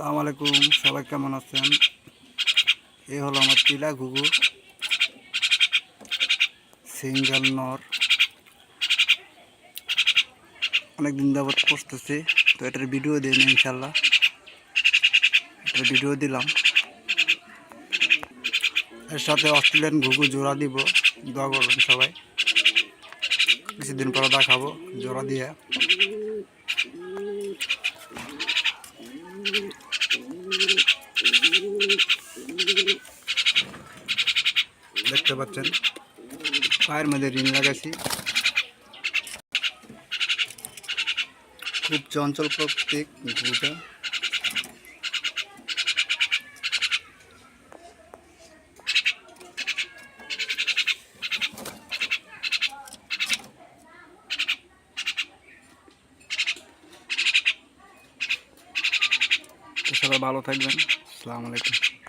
সালাম আলাইকুম, সবাই কেমন আছেন? এ হলো আমার টিলা ঘুঘু। সিঙ্গেল নর। অনেক দিন যাবত করতেছি তো এটার ভিডিও দিই না ইনশাল্লাহ এটার ভিডিও দিলাম। এর সাথে অস্ট্রেলিয়ান ঘুঘু জোড়া দিব। দোয়া করবেন সবাই। কিছুদিন পরে দেখাবো জোড়া দিয়ে। দেখতে পাচ্ছেন। পায়ের মধ্যে ঋণ লাগাইছি। খুব চঞ্চল প্রত্যেক তো সবাই ভালো থাকবেন। আসসালামু আলাইকুম।